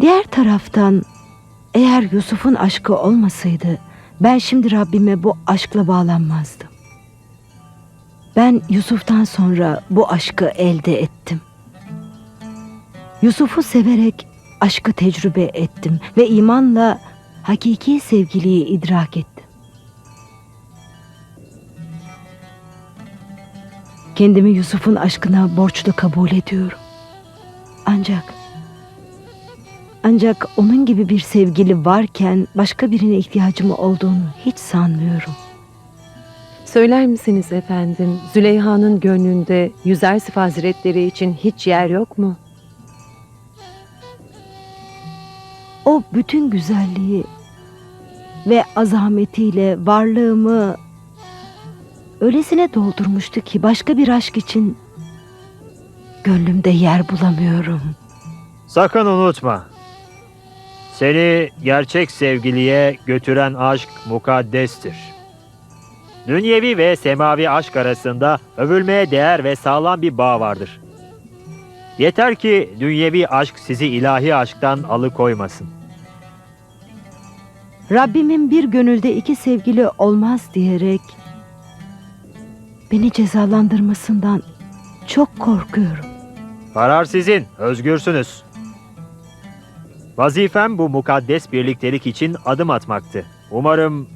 Diğer taraftan eğer Yusuf'un aşkı olmasaydı ben şimdi Rabbime bu aşkla bağlanmazdım. Ben Yusuf'tan sonra bu aşkı elde ettim. Yusuf'u severek aşkı tecrübe ettim ve imanla hakiki sevgiliyi idrak ettim. Kendimi Yusuf'un aşkına borçlu kabul ediyorum. Ancak ancak onun gibi bir sevgili varken başka birine ihtiyacım olduğunu hiç sanmıyorum. Söyler misiniz efendim, Züleyha'nın gönlünde Yüzersif Hazretleri için hiç yer yok mu? O bütün güzelliği ve azametiyle varlığımı öylesine doldurmuştu ki başka bir aşk için gönlümde yer bulamıyorum. Sakın unutma. Seni gerçek sevgiliye götüren aşk mukaddestir. Dünyevi ve semavi aşk arasında övülmeye değer ve sağlam bir bağ vardır. Yeter ki dünyevi aşk sizi ilahi aşktan alıkoymasın. Rabbimin bir gönülde iki sevgili olmaz diyerek beni cezalandırmasından çok korkuyorum. Karar sizin, özgürsünüz. Vazifem bu mukaddes birliktelik için adım atmaktı. Umarım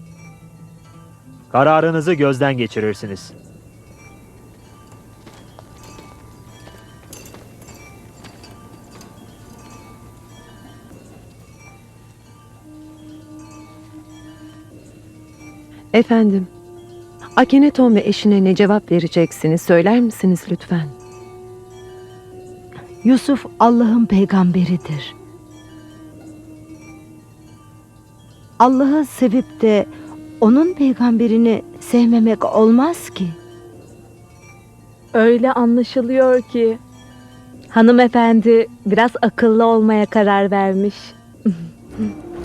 kararınızı gözden geçirirsiniz. Efendim, Akeneton ve eşine ne cevap vereceksiniz söyler misiniz lütfen? Yusuf Allah'ın peygamberidir. Allah'ı sevip de onun peygamberini sevmemek olmaz ki. Öyle anlaşılıyor ki hanımefendi biraz akıllı olmaya karar vermiş.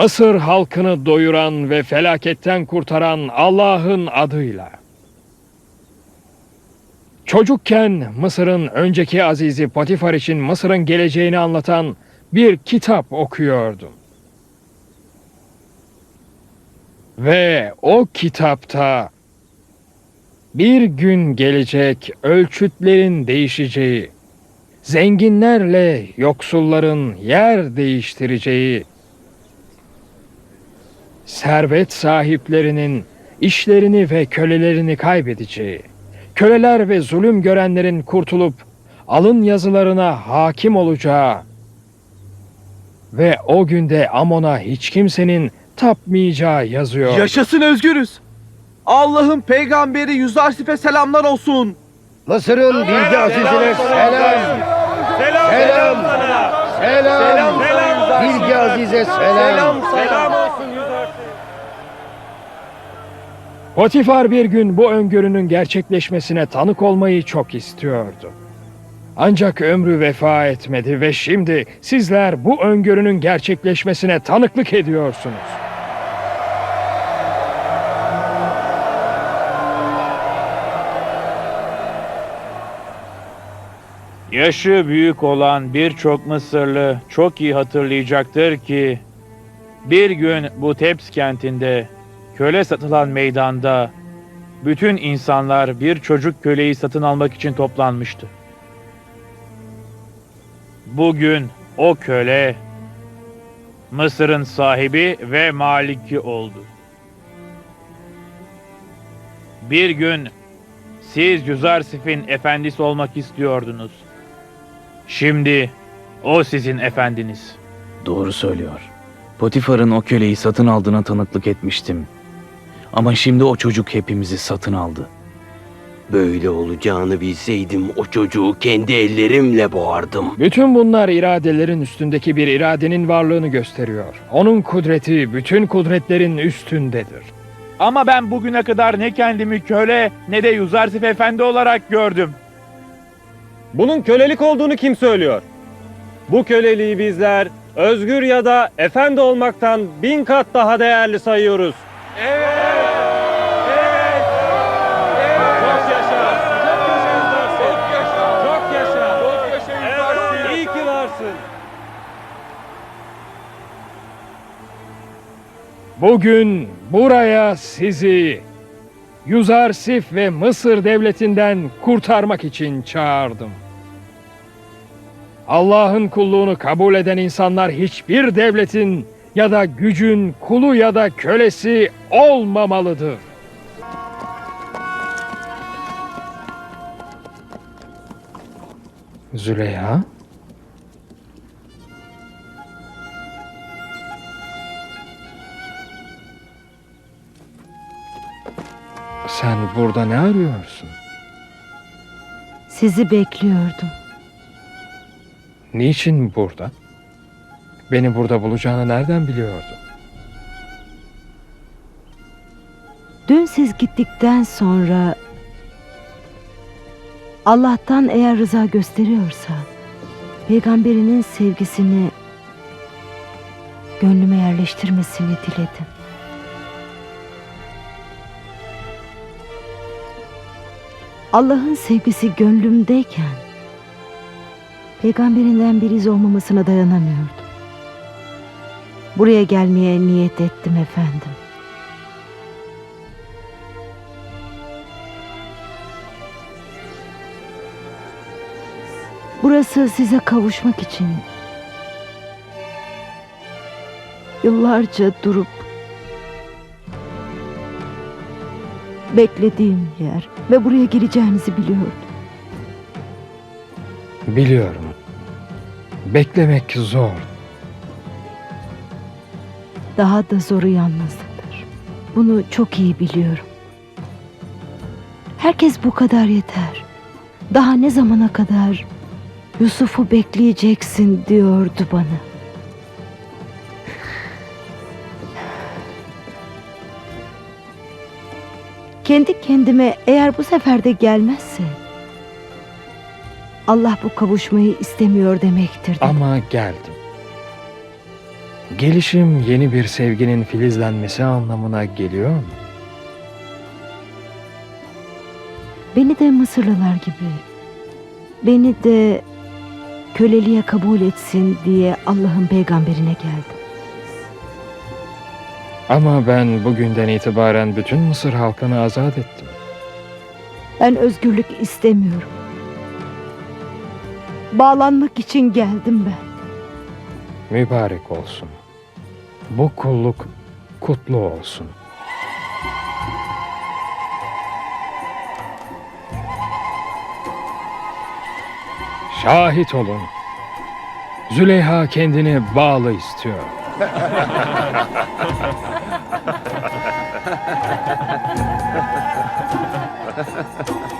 Mısır halkını doyuran ve felaketten kurtaran Allah'ın adıyla. Çocukken Mısır'ın önceki azizi Potifar için Mısır'ın geleceğini anlatan bir kitap okuyordum. Ve o kitapta bir gün gelecek ölçütlerin değişeceği, zenginlerle yoksulların yer değiştireceği, servet sahiplerinin işlerini ve kölelerini kaybedeceği, köleler ve zulüm görenlerin kurtulup alın yazılarına hakim olacağı ve o günde Amon'a hiç kimsenin tapmayacağı yazıyor. Yaşasın özgürüz. Allah'ın peygamberi Yüzarsif'e selamlar olsun. Mısır'ın bilgi azizine selam. Selam. Selam. Bilgi azize selam. Potifar bir gün bu öngörünün gerçekleşmesine tanık olmayı çok istiyordu. Ancak ömrü vefa etmedi ve şimdi sizler bu öngörünün gerçekleşmesine tanıklık ediyorsunuz. Yaşı büyük olan birçok Mısırlı çok iyi hatırlayacaktır ki bir gün bu Teps kentinde köle satılan meydanda bütün insanlar bir çocuk köleyi satın almak için toplanmıştı. Bugün o köle Mısır'ın sahibi ve maliki oldu. Bir gün siz Yüzarsif'in efendisi olmak istiyordunuz. Şimdi o sizin efendiniz. Doğru söylüyor. Potifar'ın o köleyi satın aldığına tanıklık etmiştim. Ama şimdi o çocuk hepimizi satın aldı. Böyle olacağını bilseydim o çocuğu kendi ellerimle boğardım. Bütün bunlar iradelerin üstündeki bir iradenin varlığını gösteriyor. Onun kudreti bütün kudretlerin üstündedir. Ama ben bugüne kadar ne kendimi köle ne de Yüzarsif efendi olarak gördüm. Bunun kölelik olduğunu kim söylüyor? Bu köleliği bizler özgür ya da efendi olmaktan bin kat daha değerli sayıyoruz. Evet! Bugün buraya sizi Yüzarsif ve Mısır devletinden kurtarmak için çağırdım. Allah'ın kulluğunu kabul eden insanlar hiçbir devletin ya da gücün kulu ya da kölesi olmamalıdır. Züleyha? Burada ne arıyorsun? Sizi bekliyordum. Niçin burada? Beni burada bulacağını nereden biliyordun? Dün siz gittikten sonra Allah'tan eğer rıza gösteriyorsa peygamberinin sevgisini gönlüme yerleştirmesini diledim. Allah'ın sevgisi gönlümdeyken peygamberinden bir iz olmamasına dayanamıyordum. Buraya gelmeye niyet ettim efendim. Burası size kavuşmak için yıllarca durup beklediğim yer ve buraya gireceğinizi biliyordum. Biliyorum. Beklemek zor. Daha da zoru yalnızlıktır. Bunu çok iyi biliyorum. Herkes bu kadar yeter. Daha ne zamana kadar Yusuf'u bekleyeceksin diyordu bana. Kendi kendime eğer bu sefer de gelmezse Allah bu kavuşmayı istemiyor demektir dedim. Ama geldim. Gelişim yeni bir sevginin filizlenmesi anlamına geliyor mu? Beni de Mısırlılar gibi, beni de köleliğe kabul etsin diye Allah'ın peygamberine geldim. Ama ben bugünden itibaren bütün Mısır halkını azat ettim. Ben özgürlük istemiyorum. Bağlanmak için geldim ben. Mübarek olsun. Bu kulluk kutlu olsun. Şahit olun. Züleyha kendini bağlı istiyor. ハハハハ。